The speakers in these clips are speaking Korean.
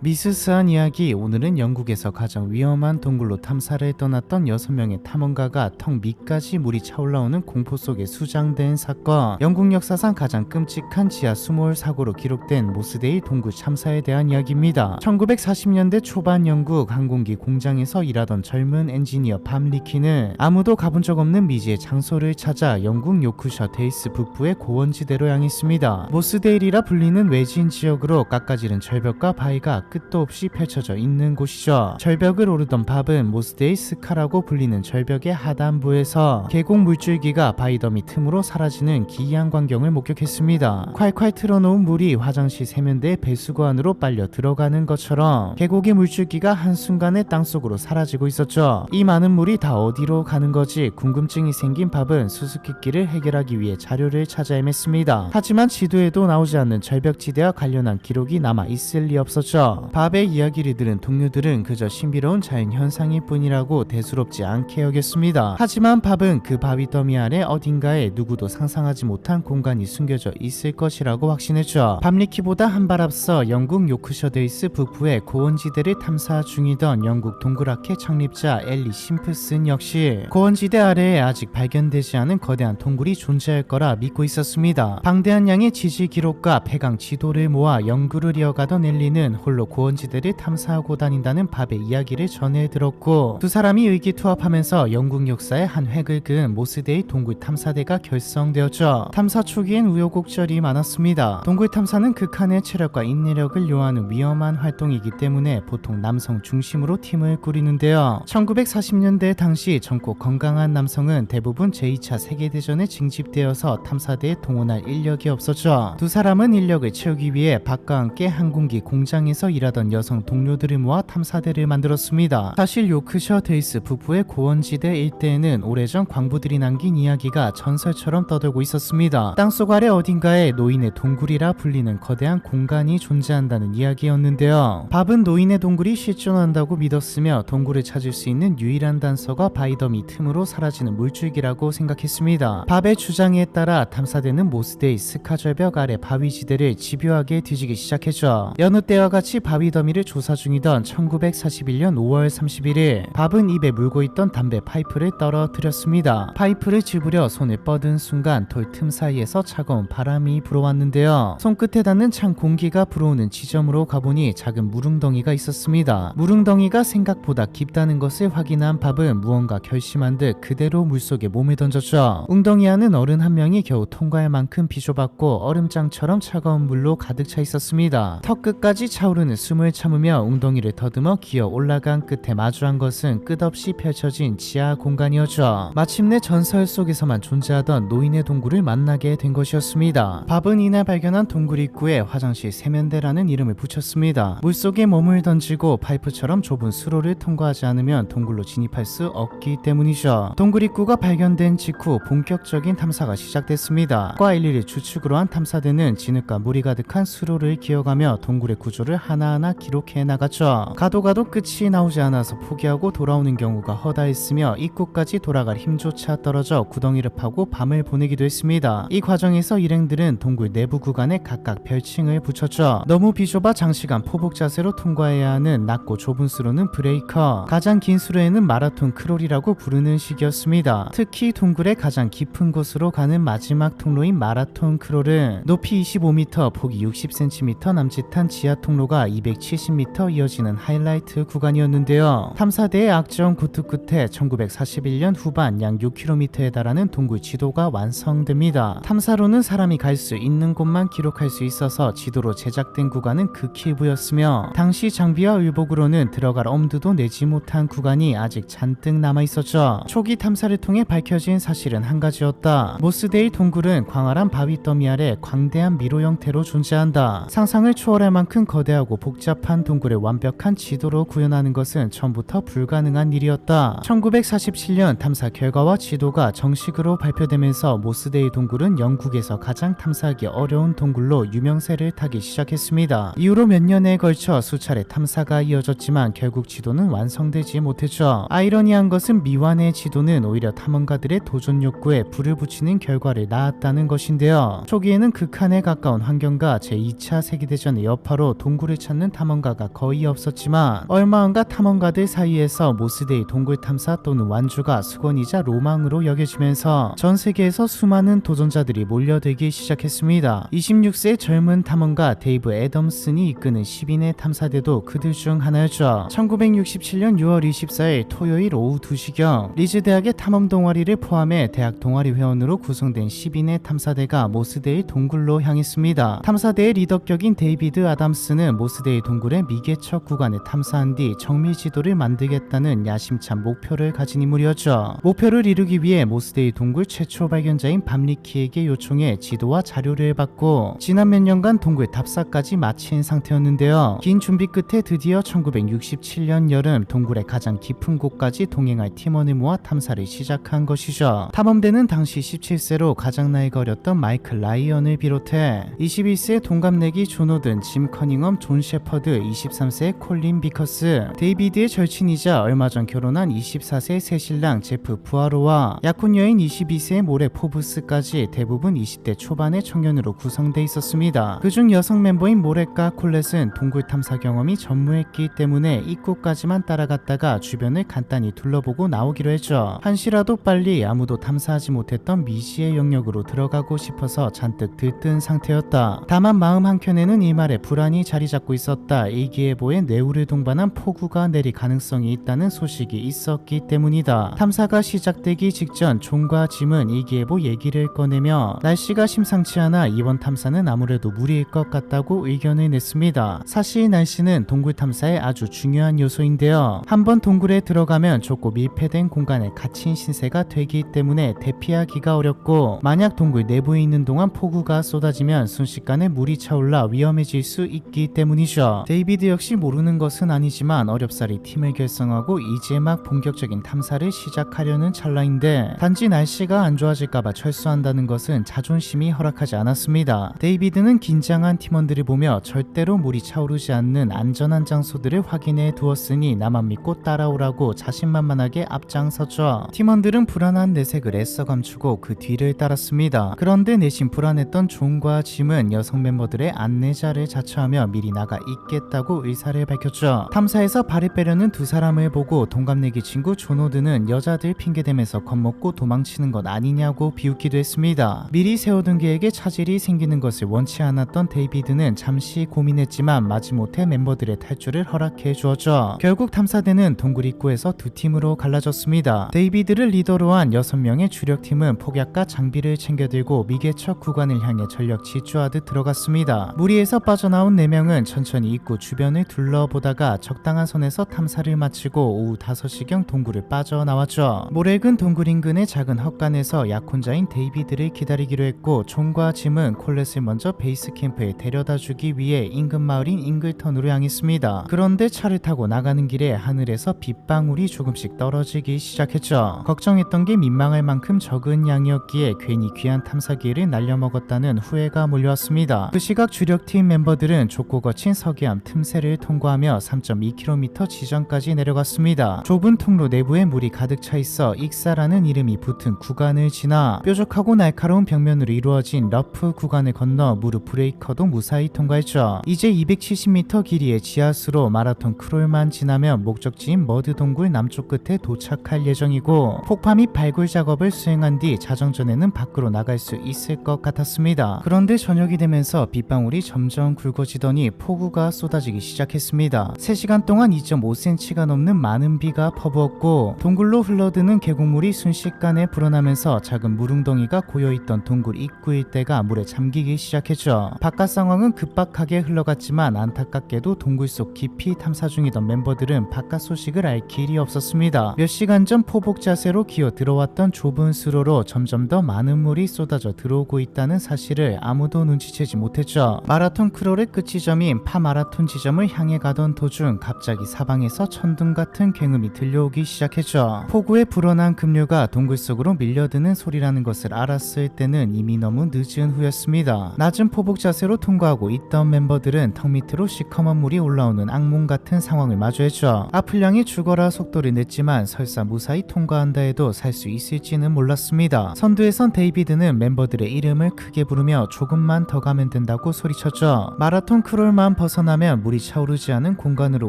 미스스한 이야기 오늘은 영국에서 가장 위험한 동굴로 탐사를 떠났던 6명의 탐험가가 턱 밑까지 물이 차올라오는 공포 속에 수장된 사건. 영국 역사상 가장 끔찍한 지하 수몰 사고로 기록된 모스데이 동굴 참사에 대한 이야기입니다. 1940년대 초반 영국 항공기 공장에서 일하던 젊은 엔지니어 밤 리키는 아무도 가본 적 없는 미지의 장소를 찾아 영국 요크셔 데이스 북부의 고원지대로 향했습니다. 모스데일이라 불리는 외진 지역으로 깎아지른 절벽과 바위가 끝도 없이 펼쳐져 있는 곳이죠. 절벽을 오르던 밥은 모스데이 스카라고 불리는 절벽의 하단부에서 계곡 물줄기가 바위더미 틈으로 사라지는 기이한 광경을 목격했습니다. 콸콸 틀어놓은 물이 화장실 세면대 배수구 안으로 빨려 들어가는 것처럼 계곡의 물줄기가 한순간에 땅속으로 사라지고 있었죠. 이 많은 물이 다 어디로 가는 거지 궁금증이 생긴 밥은 수수께끼를 해결하기 위해 자료를 찾아 헤맸습니다. 하지만 지도에도 나오지 않는 절벽지대와 관련한 기록이 남아 있을 리 없었죠. 밥의 이야기를 들은 동료들은 그저 신비로운 자연 현상일 뿐이라고 대수롭지 않게 여겼습니다. 하지만 밥은 그 바위 더미 아래 어딘가에 누구도 상상하지 못한 공간이 숨겨져 있을 것이라고 확신했죠. 밤리키보다 한 발 앞서 영국 요크셔 데이스 북부의 고원지대를 탐사 중이던 영국 동굴학회 창립자 엘리 심프슨 역시 고원지대 아래에 아직 발견되지 않은 거대한 동굴이 존재할 거라 믿고 있었습니다. 방대한 양의 지질 기록과 폐강 지도를 모아 연구를 이어가던 엘리는 홀로 고원지대를 탐사하고 다닌다는 밥의 이야기를 전해 들었고 두 사람이 의기투합하면서 영국 역사의 한 획을 그은 모스데이 동굴 탐사대가 결성되었죠. 탐사 초기엔 우여곡절이 많았습니다. 동굴 탐사는 극한의 체력과 인내력을 요하는 위험한 활동이기 때문에 보통 남성 중심으로 팀을 꾸리는데요. 1940년대 당시 젊고 건강한 남성은 대부분 제2차 세계대전에 징집되어서 탐사대에 동원할 인력이 없었죠. 두 사람은 인력을 채우기 위해 밥과 함께 항공기 공장에서 일하던 여성 동료들을 모아 탐사대를 만들었습니다. 사실 요크셔 데이스 북부의 고원지대 일대에는 오래전 광부들이 남긴 이야기가 전설처럼 떠돌고 있었습니다. 땅속 아래 어딘가에 노인의 동굴이라 불리는 거대한 공간이 존재한다는 이야기였는데요. 밥은 노인의 동굴이 실존한다고 믿었으며 동굴을 찾을 수 있는 유일한 단서가 바이더미 틈으로 사라지는 물줄기라고 생각했습니다. 밥의 주장에 따라 탐사대는 모스데이 스카 절벽 아래 바위지대를 집요하게 뒤지기 시작했죠. 여느 때와 같이 바위 더미를 조사 중이던 1941년 5월 31일 밥은 입에 물고 있던 담배 파이프를 떨어뜨렸습니다. 파이프를 집으려 손을 뻗은 순간 돌 틈 사이에서 차가운 바람이 불어왔는데요. 손끝에 닿는 찬 공기가 불어오는 지점으로 가보니 작은 무릉덩이가 있었습니다. 무릉덩이가 생각보다 깊다는 것을 확인한 밥은 무언가 결심한 듯 그대로 물속에 몸을 던졌죠. 웅덩이 안은 어른 한 명이 겨우 통과할 만큼 비좁았고 얼음장처럼 차가운 물로 가득 차 있었습니다. 턱 끝까지 차오르는 숨을 참으며 웅덩이를 더듬어 기어 올라간 끝에 마주한 것은 끝없이 펼쳐진 지하 공간이었죠. 마침내 전설 속에서만 존재하던 노인의 동굴을 만나게 된 것이었습니다. 밥은 이날 발견한 동굴 입구에 화장실 세면대라는 이름을 붙였습니다. 물속에 몸을 던지고 파이프처럼 좁은 수로를 통과하지 않으면 동굴로 진입할 수 없기 때문이죠. 동굴 입구가 발견된 직후 본격적인 탐사가 시작됐습니다. 과 일일이 추측으로 한 탐사대는 진흙과 물이 가득한 수로를 기어가며 동굴의 구조를 하나 하나 기록해 나갔죠. 가도 가도 끝이 나오지 않아서 포기하고 돌아오는 경우가 허다했으며 입구까지 돌아갈 힘조차 떨어져 구덩이를 파고 밤을 보내기도 했습니다. 이 과정에서 일행들은 동굴 내부 구간에 각각 별칭을 붙였죠. 너무 비좁아 장시간 포복 자세로 통과해야 하는 낮고 좁은 수로는 브레이커, 가장 긴 수로에는 마라톤 크롤이라고 부르는 식이었습니다. 특히 동굴의 가장 깊은 곳으로 가는 마지막 통로인 마라톤 크롤은 높이 25m, 폭이 60cm 남짓한 지하 통로가 270m 이어지는 하이라이트 구간이었는데요. 탐사대의 악정 구트 끝에 1941년 후반 약 6km에 달하는 동굴 지도가 완성됩니다. 탐사로는 사람이 갈 수 있는 곳만 기록할 수 있어서 지도로 제작된 구간은 극히 일부였으며 당시 장비와 의복으로는 들어갈 엄두도 내지 못한 구간이 아직 잔뜩 남아 있었죠. 초기 탐사를 통해 밝혀진 사실은 한 가지였다. 모스데이 동굴은 광활한 바위 더미 아래 광대한 미로 형태로 존재한다. 상상을 초월할 만큼 거대하고 복잡한 동굴의 완벽한 지도로 구현하는 것은 처음부터 불가능한 일이었다. 1947년 탐사 결과와 지도가 정식으로 발표되면서 모스데이 동굴은 영국에서 가장 탐사하기 어려운 동굴로 유명세를 타기 시작했습니다. 이후로 몇 년에 걸쳐 수차례 탐사가 이어졌지만 결국 지도는 완성되지 못했죠. 아이러니한 것은 미완의 지도는 오히려 탐험가들의 도전 욕구에 불을 붙이는 결과를 낳았다는 것인데요. 초기에는 극한에 가까운 환경과 제2차 세계대전의 여파로 동굴을 찾는 탐험가가 거의 없었지만 얼마 안가 탐험가들 사이에서 모스데이 동굴 탐사 또는 완주가 수건이자 로망으로 여겨지면서 전 세계에서 수많은 도전자들이 몰려들기 시작했습니다. 26세 젊은 탐험가 데이브 애덤슨이 이끄는 10인의 탐사대도 그들 중 하나였죠. 1967년 6월 24일 토요일 오후 2시경 리즈 대학의 탐험 동아리를 포함해 대학 동아리 회원으로 구성된 10인의 탐사대가 모스데이 동굴로 향했습니다. 탐사대의 리더격인 데이비드 아담스는 모스 데이 동굴의 미개척 구간을 탐사한 뒤 정밀 지도를 만들겠다는 야심찬 목표를 가진 인물이었죠. 목표를 이루기 위해 모스데이 동굴 최초 발견자인 밤리키에게 요청해 지도와 자료를 받고 지난 몇 년간 동굴 답사까지 마친 상태였는데요. 긴 준비 끝에 드디어 1967년 여름 동굴의 가장 깊은 곳까지 동행할 팀원을 모아 탐사를 시작한 것이죠. 탐험대는 당시 17세로 가장 나이가 어렸던 마이클 라이언을 비롯해 21세 동갑내기 존오든, 짐 커닝엄, 존 셰퍼드, 23세 콜린 비커스, 데이비드의 절친이자 얼마 전 결혼한 24세 새신랑 제프 부아로와 약혼 여인 22세 모레 포브스까지 대부분 20대 초반의 청년으로 구성돼 있었습니다. 그중 여성 멤버인 모레과 콜렛은 동굴 탐사 경험이 전무했기 때문에 입구까지만 따라갔다가 주변을 간단히 둘러보고 나오기로 했죠. 한시라도 빨리 아무도 탐사하지 못했던 미지의 영역으로 들어가고 싶어서 잔뜩 들뜬 상태였다. 다만 마음 한켠에는 이 말에 불안이 자리 잡고 있었다. 일기예보에 뇌우를 동반한 폭우가 내릴 가능성이 있다는 소식이 있었기 때문이다. 탐사가 시작되기 직전 존과 짐은 일기예보 얘기를 꺼내며 날씨가 심상치 않아 이번 탐사는 아무래도 무리일 것 같다고 의견을 냈습니다. 사실 날씨는 동굴 탐사의 아주 중요한 요소인데요. 한번 동굴에 들어가면 좁고 밀폐된 공간에 갇힌 신세가 되기 때문에 대피하기가 어렵고 만약 동굴 내부에 있는 동안 폭우가 쏟아지면 순식간에 물이 차올라 위험해질 수 있기 때문이죠. 데이비드 역시 모르는 것은 아니지만 어렵사리 팀을 결성하고 이제 막 본격적인 탐사를 시작하려는 찰나인데 단지 날씨가 안 좋아질까봐 철수한다는 것은 자존심이 허락하지 않았습니다. 데이비드는 긴장한 팀원들을 보며 절대로 물이 차오르지 않는 안전한 장소들을 확인해 두었으니 나만 믿고 따라오라고 자신만만하게 앞장섰죠. 팀원들은 불안한 내색을 애써 감추고 그 뒤를 따랐습니다. 그런데 내심 불안했던 존과 짐은 여성 멤버들의 안내자를 자처하며 미리 나가 있겠다고 의사를 밝혔죠. 탐사에서 발을 빼려는 두 사람을 보고 동갑내기 친구 존호드는 여자들 핑계대면서 겁먹고 도망치는 것 아니냐고 비웃기도 했습니다. 미리 세워둔 계획에 차질이 생기는 것을 원치 않았던 데이비드는 잠시 고민했지만 마지못해 멤버들의 탈출을 허락해 주었죠. 결국 탐사대는 동굴 입구에서 두 팀으로 갈라졌습니다. 데이비드를 리더로 한 6명의 주력팀은 폭약과 장비를 챙겨들고 미개척 구간을 향해 전력 질주하듯 들어갔습니다. 무리에서 빠져나온 4명은 천천히 입구 주변을 둘러보다가 적당한 선에서 탐사를 마치고 오후 5시경 동굴을 빠져나왔죠. 모렉은 동굴 인근의 작은 헛간에서 약혼자인 데이비드를 기다리기로 했고 존과 짐은 콜렛을 먼저 베이스 캠프에 데려다 주기 위해 인근 마을인 잉글턴으로 향했습니다. 그런데 차를 타고 나가는 길에 하늘에서 빗방울이 조금씩 떨어지기 시작했죠. 걱정했던 게 민망할 만큼 적은 양이었기에 괜히 귀한 탐사기를 날려먹었다는 후회가 몰려왔습니다. 그 시각 주력팀 멤버들은 좁고 거친 서기암 틈새를 통과하며 3.2km 지점까지 내려갔습니다. 좁은 통로 내부에 물이 가득 차 있어 익사라는 이름이 붙은 구간을 지나 뾰족하고 날카로운 벽면으로 이루어진 러프 구간을 건너 무릎 브레이커도 무사히 통과했죠. 이제 270m 길이의 지하수로 마라톤 크롤만 지나면 목적지인 머드 동굴 남쪽 끝에 도착할 예정이고 폭파 및 발굴 작업을 수행한 뒤 자정 전에는 밖으로 나갈 수 있을 것 같았습니다. 그런데 저녁이 되면서 빗방울이 점점 굵어지더니 폭 우가 쏟아지기 시작했습니다. 3시간 동안 2.5cm가 넘는 많은 비가 퍼부었고 동굴로 흘러드는 계곡물이 순식간에 불어나면서 작은 물웅덩이가 고여있던 동굴 입구 일대가 물에 잠기기 시작했죠. 바깥 상황은 급박하게 흘러갔지만 안타깝게도 동굴 속 깊이 탐사 중이던 멤버들은 바깥 소식을 알 길이 없었습니다. 몇 시간 전 포복 자세로 기어 들어왔던 좁은 수로로 점점 더 많은 물이 쏟아져 들어오고 있다는 사실을 아무도 눈치채지 못했죠. 마라톤 크롤의 끝 지점인 파 마라톤 지점을 향해 가던 도중 갑자기 사방에서 천둥 같은 굉음이 들려오기 시작했죠. 폭우에 불어난 급류가 동굴 속으로 밀려드는 소리라는 것을 알았을 때는 이미 너무 늦은 후였습니다. 낮은 포복 자세로 통과하고 있던 멤버들은 턱 밑으로 시커먼 물이 올라오는 악몽 같은 상황을 마주했죠. 향해 죽어라 속도를 냈지만 설사 무사히 통과한다 해도 살 수 있을지는 몰랐습니다. 선두에선 데이비드는 멤버들의 이름을 크게 부르며 조금만 더 가면 된다고 소리쳤죠. 마라톤 크롤만 벗어나면 물이 차오르지 않은 공간으로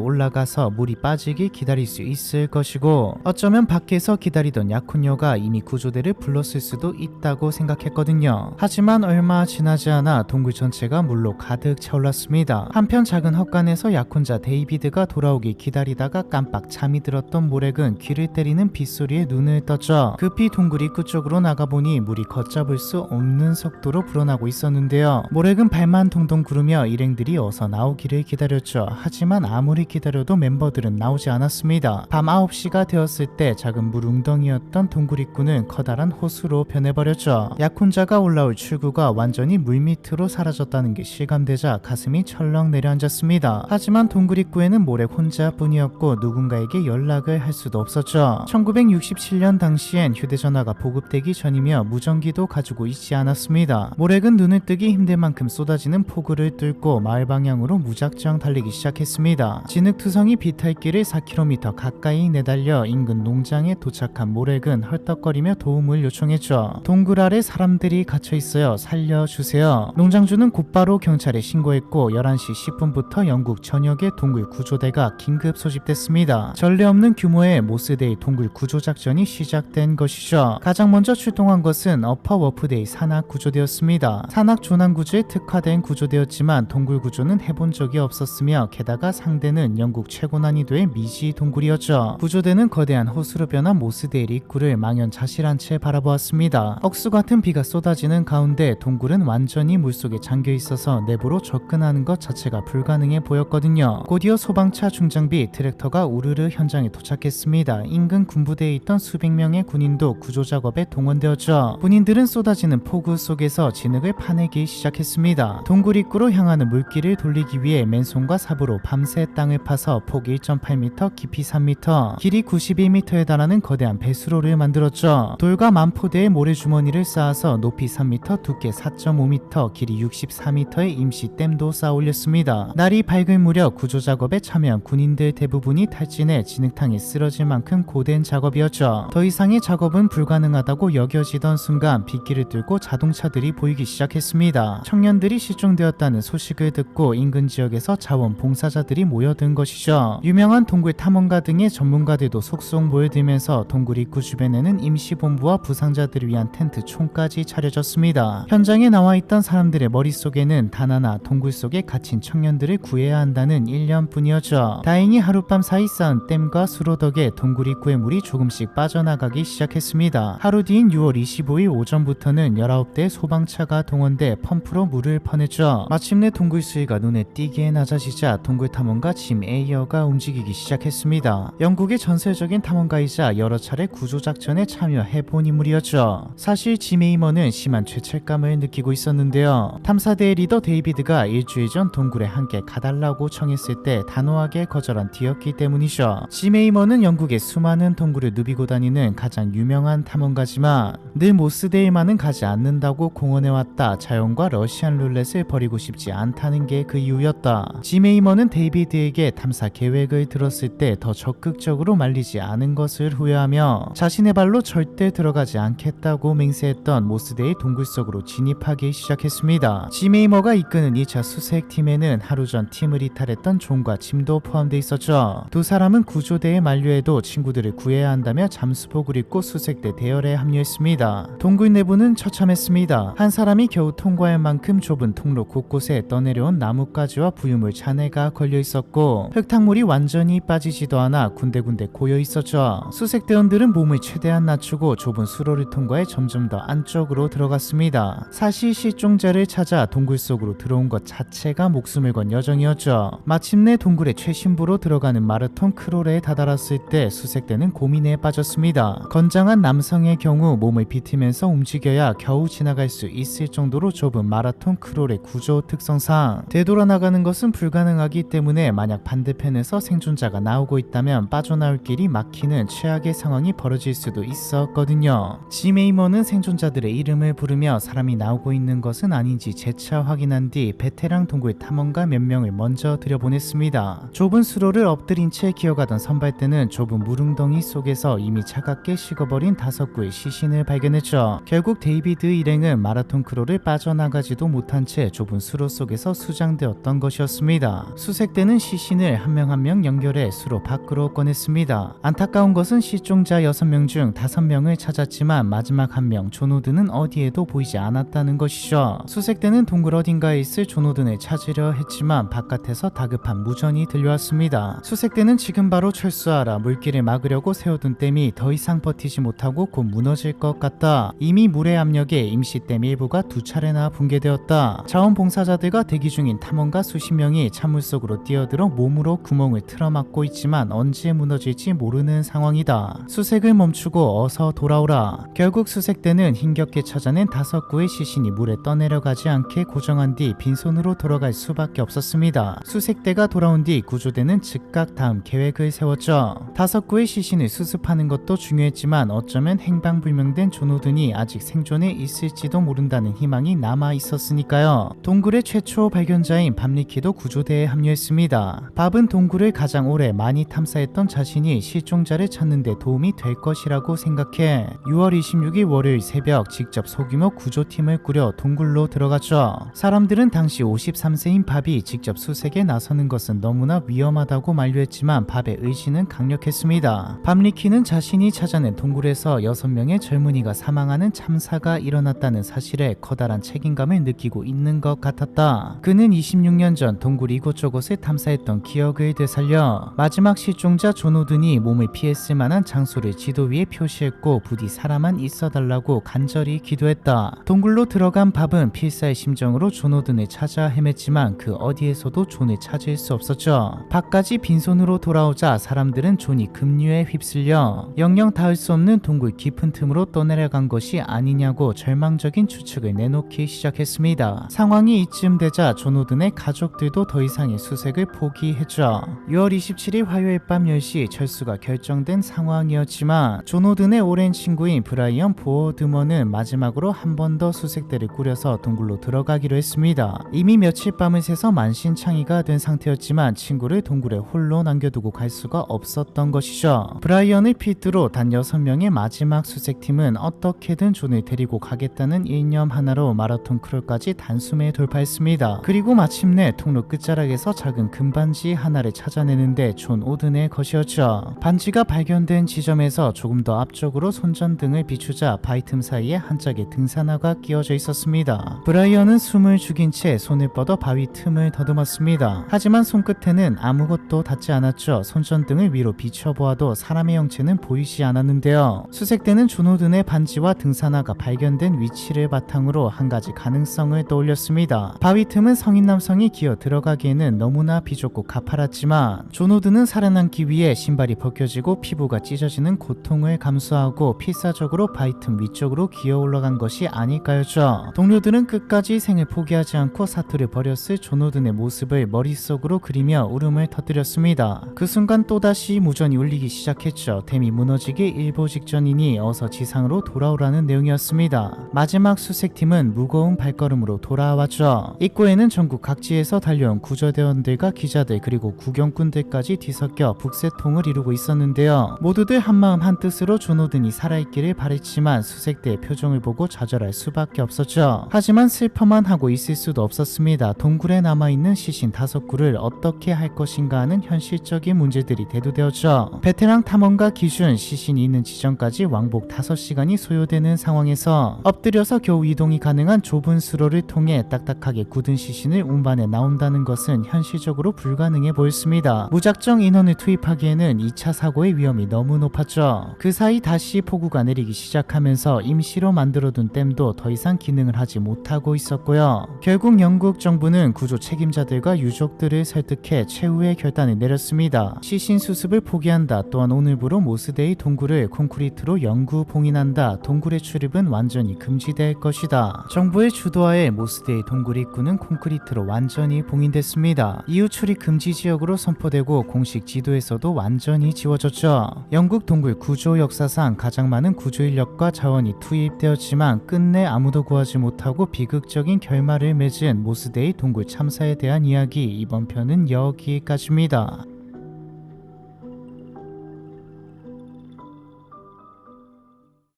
올라가서 물이 빠지길 기다릴 수 있을 것이고 어쩌면 밖에서 기다리던 약혼녀가 이미 구조대를 불렀을 수도 있다고 생각했거든요. 하지만 얼마 지나지 않아 동굴 전체가 물로 가득 차올랐습니다. 한편 작은 헛간에서 약혼자 데이비드가 돌아오길 기다리다가 깜빡 잠이 들었던 모렉은 귀를 때리는 빗소리에 눈을 떴죠. 급히 동굴 입구 쪽으로 나가보니 물이 걷잡을 수 없는 속도로 불어나고 있었는데요. 모렉은 발만 동동 구르며 일행들이 어서 나 오기를 기다렸죠. 하지만 아무리 기다려도 멤버들은 나오지 않았습니다. 밤 9시가 되었을 때 작은 물 웅덩이였던 동굴 입구는 커다란 호수로 변해버렸죠. 약혼자가 올라올 출구가 완전히 물밑으로 사라졌다는 게 실감되자 가슴이 철렁 내려앉았습니다. 하지만 동굴 입구에는 모렉 혼자뿐이었고 누군가에게 연락을 할 수도 없었죠. 1967년 당시엔 휴대전화가 보급되기 전이며 무전기도 가지고 있지 않았습니다. 모렉은 눈을 뜨기 힘들 만큼 쏟아지는 폭우를 뚫고 마을 방향으로 무작정 달리기 시작했습니다. 진흙투성이 비탈길을 4km 가까이 내달려 인근 농장에 도착한 모렉은 헐떡거리며 도움을 요청했죠. 동굴 아래 사람들이 갇혀 있어요. 살려주세요. 농장주는 곧바로 경찰에 신고했고 11시 10분부터 영국 전역의 동굴 구조대가 긴급 소집됐습니다. 전례 없는 규모의 모스데이 동굴 구조 작전이 시작된 것이죠. 가장 먼저 출동한 것은 어퍼 워프데이 산악 구조대였습니다. 산악 조난 구조에 특화된 구조대였지만 동굴 구조는 해본 적이 없었으며 게다가 상대는 영국 최고 난이도의 미지 동굴이었죠. 구조대는 거대한 호수로 변한 모스데이 입구를 망연자실한 채 바라보았습니다. 억수 같은 비가 쏟아지는 가운데 동굴은 완전히 물속에 잠겨 있어서 내부로 접근하는 것 자체가 불가능해 보였거든요. 곧이어 소방차 중장비 트랙터가 우르르 현장에 도착했습니다. 인근 군부대에 있던 수백 명의 군인도 구조 작업에 동원되었죠. 군인들은 쏟아지는 폭우 속에서 진흙을 파내기 시작했습니다. 동굴 입구로 향하는 물길을 돌리기 위해 맨손과 삽으로 밤새 땅을 파서 폭 1.8m, 깊이 3m, 길이 91m에 달하는 거대한 배수로를 만들었죠. 돌과 만포대의 모래주머니를 쌓아서 높이 3m, 두께 4.5m, 길이 64m의 임시 댐도 쌓아 올렸습니다. 날이 밝을 무렵 구조 작업에 참여한 군인들 대부분이 탈진해 진흙탕에 쓰러질 만큼 고된 작업이었죠. 더 이상의 작업은 불가능하다고 여겨지던 순간 빗길을 뚫고 자동차들이 보이기 시작했습니다. 청년들이 실종되었다는 소식을 듣고 인근 지역에서 자원 봉사자들이 모여든 것이죠. 유명한 동굴 탐험가 등의 전문가들도 속속 모여들면서 동굴 입구 주변에는 임시본부와 부상자들을 위한 텐트 총까지 차려졌습니다. 현장에 나와 있던 사람들의 머릿속에는 단 하나 동굴 속에 갇힌 청년들을 구해야 한다는 일념뿐이었죠. 다행히 하룻밤 사이 쌓은 댐과 수로 덕에 동굴 입구의 물이 조금씩 빠져나가기 시작했습니다. 하루 뒤인 6월 25일 오전부터는 19대 소방차가 동원돼 펌프로 물을 퍼냈죠. 마침내 동굴 수위가 눈에 띄게 낮아지자 동굴 탐험가 짐 에이어가 움직이기 시작했습니다. 영국의 전설적인 탐험가이자 여러 차례 구조 작전에 참여해본 인물이었죠. 사실 짐 에이머는 심한 죄책감을 느끼고 있었는데요. 탐사대의 리더 데이비드가 일주일 전 동굴에 함께 가달라고 청했을 때 단호하게 거절한 뒤였기 때문이죠. 짐 에이머는 영국의 수많은 동굴을 누비고 다니는 가장 유명한 탐험가지만 늘 모스데일만은 가지 않는다고 공언해왔다. 자연과 러시안 룰렛을 버리고 싶지 않다는 게 그 이유 였다. 짐 에이머는 데이비드에게 탐사 계획을 들었을 때 더 적극적으로 말리지 않은 것을 후회하며 자신의 발로 절대 들어가지 않겠다고 맹세했던 모스데이 동굴 속으로 진입하기 시작했습니다. 짐 에이머가 이끄는 2차 수색팀에는 하루 전 팀을 이탈했던 존과 짐도 포함돼 있었죠. 두 사람은 구조대에 만류해도 친구들을 구해야 한다며 잠수복을 입고 수색대 대열에 합류했습니다. 동굴 내부는 처참했습니다. 한 사람이 겨우 통과할 만큼 좁은 통로 곳곳에 떠내려온 나뭇가지 와 부유물 잔해가 걸려 있었고 흙탕물이 완전히 빠지지도 않아 군데군데 고여 있었죠. 수색대원들은 몸을 최대한 낮추고 좁은 수로를 통과해 점점 더 안쪽으로 들어갔습니다. 사실 실종자를 찾아 동굴 속으로 들어온 것 자체가 목숨을 건 여정이었죠. 마침내 동굴의 최신부로 들어가는 마라톤 크롤에 다다랐을 때 수색대는 고민에 빠졌습니다. 건장한 남성의 경우 몸을 비틀면서 움직여야 겨우 지나갈 수 있을 정도로 좁은 마라톤 크롤의 구조 특성상 되돌아 나가는 것은 불가능하기 때문에 만약 반대편에서 생존자가 나오고 있다면 빠져나올 길이 막히는 최악의 상황이 벌어질 수도 있었거든요. 지메이머는 생존자들의 이름을 부르며 사람이 나오고 있는 것은 아닌지 재차 확인한 뒤 베테랑 동굴 탐험가 몇 명을 먼저 들여보냈습니다. 좁은 수로를 엎드린 채 기어가던 선발대는 좁은 물웅덩이 속에서 이미 차갑게 식어버린 다섯 구의 시신을 발견했죠. 결국 데이비드 일행은 마라톤 크로를 빠져나가지도 못한 채 좁은 수로 속에서 수장되어 없었던 것이었습니다. 수색대는 시신을 한 명 한 명 연결해 수로 밖으로 꺼냈습니다. 안타까운 것은 실종자 6명 중 5명을 찾았지만 마지막 한 명 존우드는 어디에도 보이지 않았다는 것이죠. 수색대는 동굴 어딘가에 있을 존우든을 찾으려 했지만 바깥에서 다급한 무전이 들려왔습니다. 수색대는 지금 바로 철수하라 물길을 막으려고 세워둔 댐이 더 이상 버티지 못하고 곧 무너질 것 같다. 이미 물의 압력에 임시댐 일부가 두 차례나 붕괴되었다. 자원봉사자들과 대기 중인 탐험 가 수십 명이 찬물 속으로 뛰어들어 몸으로 구멍을 틀어막고 있지만 언제 무너질지 모르는 상황이다. 수색을 멈추고 어서 돌아오라. 결국 수색대는 힘겹게 찾아낸 다섯 구의 시신이 물에 떠내려가지 않게 고정한 뒤 빈손으로 돌아갈 수밖에 없었습니다. 수색대가 돌아온 뒤 구조대는 즉각 다음 계획을 세웠죠. 다섯 구의 시신을 수습하는 것도 중요했지만 어쩌면 행방불명된 존오든이 아직 생존해 있을지도 모른다는 희망이 남아 있었으니까요. 동굴의 최초 발견자인 밤리키도 구조대에 합류했습니다. 밥은 동굴을 가장 오래 많이 탐사했던 자신이 실종자를 찾는 데 도움이 될 것이라고 생각해 6월 26일 월요일 새벽 직접 소규모 구조팀을 꾸려 동굴로 들어갔죠. 사람들은 당시 53세인 밥이 직접 수색에 나서는 것은 너무나 위험하다고 만류했지만 밥의 의지는 강력했습니다. 밤리키는 자신이 찾아낸 동굴에서 6명의 젊은이가 사망하는 참사가 일어났다는 사실에 커다란 책임감을 느끼고 있는 것 같았다. 그는 26년 전 동굴 이곳저곳을 탐사했던 기억을 되살려 마지막 실종자 존오든이 몸을 피했을 만한 장소를 지도 위에 표시했고 부디 살아만 있어달라고 간절히 기도했다. 동굴로 들어간 밥은 필사의 심정으로 존오든을 찾아 헤맸지만 그 어디에서도 존을 찾을 수 없었죠. 밥까지 빈손으로 돌아오자 사람들은 존이 급류에 휩쓸려 영영 닿을 수 없는 동굴 깊은 틈으로 떠내려간 것이 아니냐고 절망적인 추측을 내놓기 시작했습니다. 상황이 이쯤 되자 존오든의 가족들도 더 이상의 수색을 포기했죠. 6월 27일 화요일 밤 10시 철수가 결정된 상황이었지만 존오든의 오랜 친구인 브라이언 보어드먼은 마지막으로 한 번 더 수색대를 꾸려서 동굴로 들어가기로 했습니다. 이미 며칠 밤을 새서 만신창이가 된 상태였지만 친구를 동굴에 홀로 남겨두고 갈 수가 없었던 것이죠. 브라이언의 필두로 단 6명의 마지막 수색팀은 어떻게든 존을 데리고 가겠다는 일념 하나로 마라톤 크루까지 단숨에 돌파했습니다. 그리고 마 침내 통로 끝자락에서 작은 금반지 하나를 찾아내는데 존 오든의 것이었죠. 반지가 발견된 지점에서 조금 더 앞쪽으로 손전등을 비추자 바위 틈 사이에 한 짝의 등산화가 끼워져 있었습니다. 브라이언은 숨을 죽인 채 손을 뻗어 바위 틈을 더듬었습니다. 하지만 손끝에는 아무것도 닿지 않았죠. 손전등을 위로 비춰보아도 사람의 형체는 보이지 않았는데요. 수색대는 존 오든의 반지와 등산화가 발견된 위치를 바탕으로 한 가지 가능성을 떠올렸습니다. 바위 틈은 성인 남성 이 기어 들어가기에는 너무나 비좁고 가파랐지만 존오든은 살아남기 위해 신발이 벗겨지고 피부가 찢어지는 고통을 감수하고 필사적으로 틈 위쪽으로 기어 올라간 것이 아닐까였죠. 동료들은 끝까지 생을 포기하지 않고 사투를 벌였을 존오든의 모습을 머릿속으로 그리며 울음을 터뜨렸습니다. 그 순간 또다시 무전이 울리기 시작했죠. 댐이 무너지기 일보 직전이니 어서 지상으로 돌아오라는 내용이었습니다. 마지막 수색팀은 무거운 발걸음으로 돌아왔죠. 입구에는 전국 각 지에서 달려온 구조대원들과 기자들 그리고 구경꾼들까지 뒤섞여 북새통을 이루고 있었는데요. 모두들 한마음 한뜻으로 존오든이 살아있기를 바랬지만 수색대의 표정을 보고 좌절할 수밖에 없었죠. 하지만 슬퍼만 하고 있을 수도 없었습니다. 동굴에 남아있는 시신 다섯 구를 어떻게 할 것인가 하는 현실적인 문제들이 대두되었죠. 베테랑 탐험가 기준 시신이 있는 지점까지 왕복 5시간이 소요되는 상황에서 엎드려서 겨우 이동이 가능한 좁은 수로를 통해 딱딱하게 굳은 시신을 운반 해 나온다는 것은 현실적으로 불가능해 보였습니다. 무작정 인원을 투입하기에는 2차 사고의 위험이 너무 높았죠. 그 사이 다시 폭우가 내리기 시작하면서 임시로 만들어둔 댐도 더 이상 기능을 하지 못하고 있었고요. 결국 영국 정부는 구조 책임자들과 유족들을 설득해 최후의 결단을 내렸습니다. 시신 수습을 포기한다. 또한 오늘부로 모스데이 동굴을 콘크리트로 영구 봉인한다. 동굴의 출입은 완전히 금지될 것이다. 정부의 주도하에 모스데이 동굴 입구는 콘크리트로 완전히 봉인됐습니다. 이후 출입 금지 지역으로 선포되고 공식 지도에서도 완전히 지워졌죠. 영국 동굴 구조 역사상 가장 많은 구조 인력과 자원이 투입되었지만 끝내 아무도 구하지 못하고 비극적인 결말을 맺은 모스데이 동굴 참사에 대한 이야기 이번 편은 여기까지입니다.